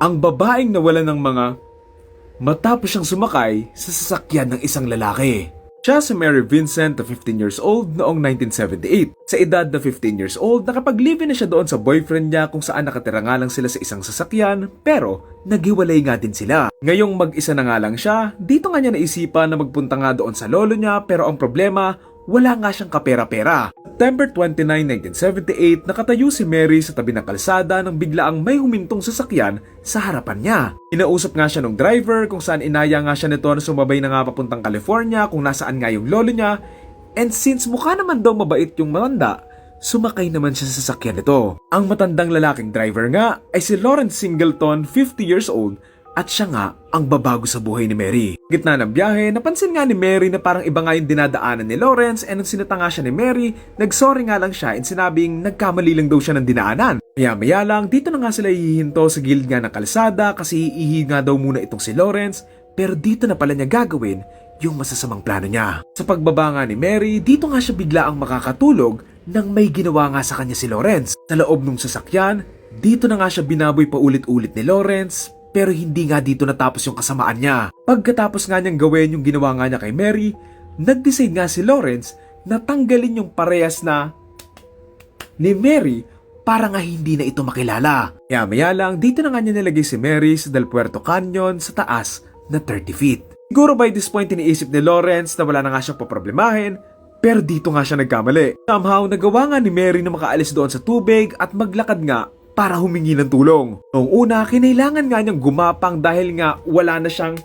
Ang babaeng nawalan ng mga matapos siyang sumakay sa sasakyan ng isang lalaki. Siya si Mary Vincent na 15 years old noong 1978. Sa edad na 15 years old, nakapag-live na siya doon sa boyfriend niya kung saan nakatira nga lang sila sa isang sasakyan pero naghiwalay nga din sila. Ngayong mag-isa na nga lang siya, dito nga niya naisipan na magpunta nga doon sa lolo niya pero ang problema, wala nga siyang kapera-pera. September 29, 1978, nakatayo si Mary sa tabi ng kalsada nang biglaang may humintong sasakyan sa harapan niya. Inausap nga siya ng driver kung saan inaya nga siya nito na sumabay na nga papuntang California kung nasaan nga yung lolo niya. And since mukha naman daw mabait yung matanda, sumakay naman siya sa sasakyan nito. Ang matandang lalaking driver nga ay si Lawrence Singleton, 50 years old, at siya nga ang babago sa buhay ni Mary. Gitna ng biyahe, napansin nga ni Mary na parang iba nga yung dinadaanan ni Lawrence and nung sinita nga siya ni Mary, nagsorry nga lang siya and sinabing nagkamali lang daw siya ng dinaanan. Maya maya lang, dito na nga sila hihinto sa gilid nga ng kalsada kasi iihi nga daw muna itong si Lawrence pero dito na pala niya gagawin yung masasamang plano niya. Sa pagbaba nga ni Mary, dito nga siya bigla ang makakatulog nang may ginawa nga sa kanya si Lawrence. Sa loob ng sasakyan, dito na nga siya binaboy pa ulit-ulit ni Lawrence pero hindi nga dito natapos yung kasamaan niya. Pagkatapos nga niyang gawin yung ginawa nga niya kay Mary, nag-decide nga si Lawrence na tanggalin yung parehas na ni Mary para nga hindi na ito makilala. Kaya maya lang, dito na nga niya nilagay si Mary sa Del Puerto Canyon sa taas na 30 feet. Siguro by this point iniisip ni Lawrence na wala na nga siyang paproblemahin, pero dito nga siya nagkamali. Somehow, nagawa nga ni Mary na makaalis doon sa tubig at maglakad nga para humingi ng tulong. Noong una, kinailangan nga niyang gumapang dahil nga wala na siyang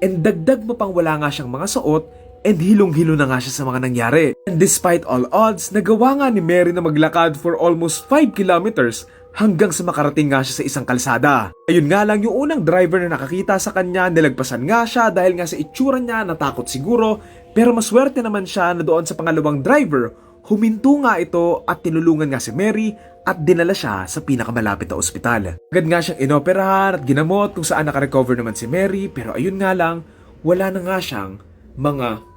and dagdag mo pang wala nga siyang mga suot and hilong-hilo na nga siya sa mga nangyari. And despite all odds, nagawa nga ni Mary na maglakad for almost 5 kilometers hanggang sa makarating nga siya sa isang kalsada. Ayun nga lang yung unang driver na nakakita sa kanya, nilagpasan nga siya dahil nga sa itsura niya natakot siguro, pero maswerte naman siya na doon sa pangalawang driver, huminto nga ito at tinulungan nga si Mary at dinala siya sa pinakamalapit na ospital. Agad nga siyang inoperahan at ginamot kung saan nakarecover naman si Mary pero ayun nga lang, wala na nga siyang mga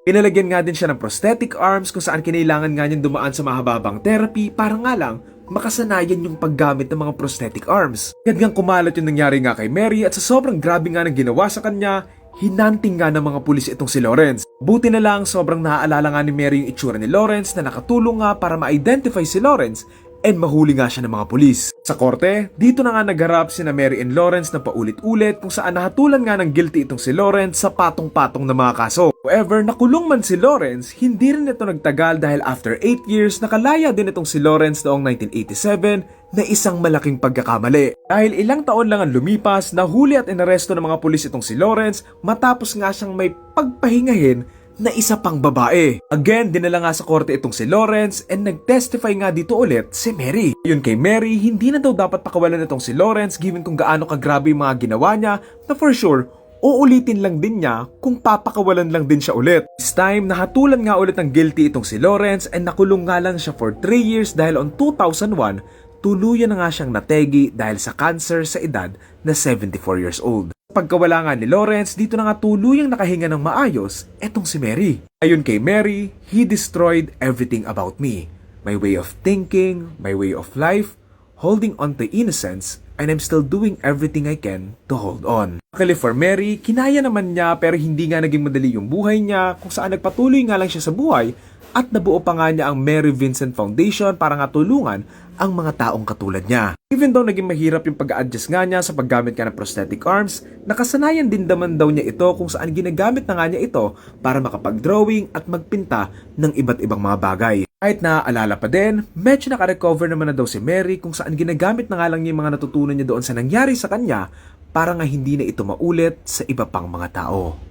Pinalagyan nga din siya ng prosthetic arms kung saan kinailangan nga niyang dumaan sa mahababang therapy para nga lang makasanayan yung paggamit ng mga prosthetic arms. Agad nga kumalat yung nangyari nga kay Mary at sa sobrang grabe nga ng ginawa sa kanya, hinanting nga ng mga pulis itong si Lawrence. Buti na lang sobrang naaalala nga ni Mary yung itsura ni Lawrence na nakatulong nga para ma-identify si Lawrence and mahuli nga siya ng mga pulis. Sa korte, dito na nga nagharap sina Mary and Lawrence na paulit-ulit kung saan nahatulan nga ng guilty itong si Lawrence sa patong-patong na mga kaso. However, nakulong man si Lawrence, hindi rin ito nagtagal dahil after 8 years, nakalaya din itong si Lawrence noong 1987 na isang malaking pagkakamali. Dahil ilang taon lang ang lumipas, nahuli at inaresto ng mga pulis itong si Lawrence matapos nga siyang may pagpahingahin na isa pang babae. Again, dinala nga sa korte itong si Lawrence and nag-testify nga dito ulit si Mary. Yun kay Mary, hindi na daw dapat pakawalan itong si Lawrence given kung gaano kagrabe yung mga ginawa niya na for sure, uulitin lang din niya kung papakawalan lang din siya ulit. This time, nahatulan nga ulit ng guilty itong si Lawrence and nakulong nga lang siya for 3 years dahil on 2001, tuluyan na nga siyang nategi dahil sa cancer sa edad na 74 years old. Pagkawala nga ni Lawrence, dito na nga tuluyang nakahinga ng maayos etong si Mary. Ayon kay Mary, he destroyed everything about me. My way of thinking, my way of life, holding on to innocence, and I'm still doing everything I can to hold on. Luckily for Mary, kinaya naman niya pero hindi nga naging madali yung buhay niya kung saan nagpatuloy nga lang siya sa buhay at nabuo pa nga niya ang Mary Vincent Foundation para nga tulungan ang mga taong katulad niya. Even though naging mahirap yung pag-adjust nga niya sa paggamit nga ng prosthetic arms, nakasanayan din naman daw niya ito kung saan ginagamit na nga niya ito para makapag-drawing at magpinta ng iba't ibang mga bagay. Kahit na alala pa din, medyo nakarecover naman na daw si Mary kung saan ginagamit na nga lang niya yung mga natutunan niya doon sa nangyari sa kanya para nga hindi na ito maulit sa iba pang mga tao.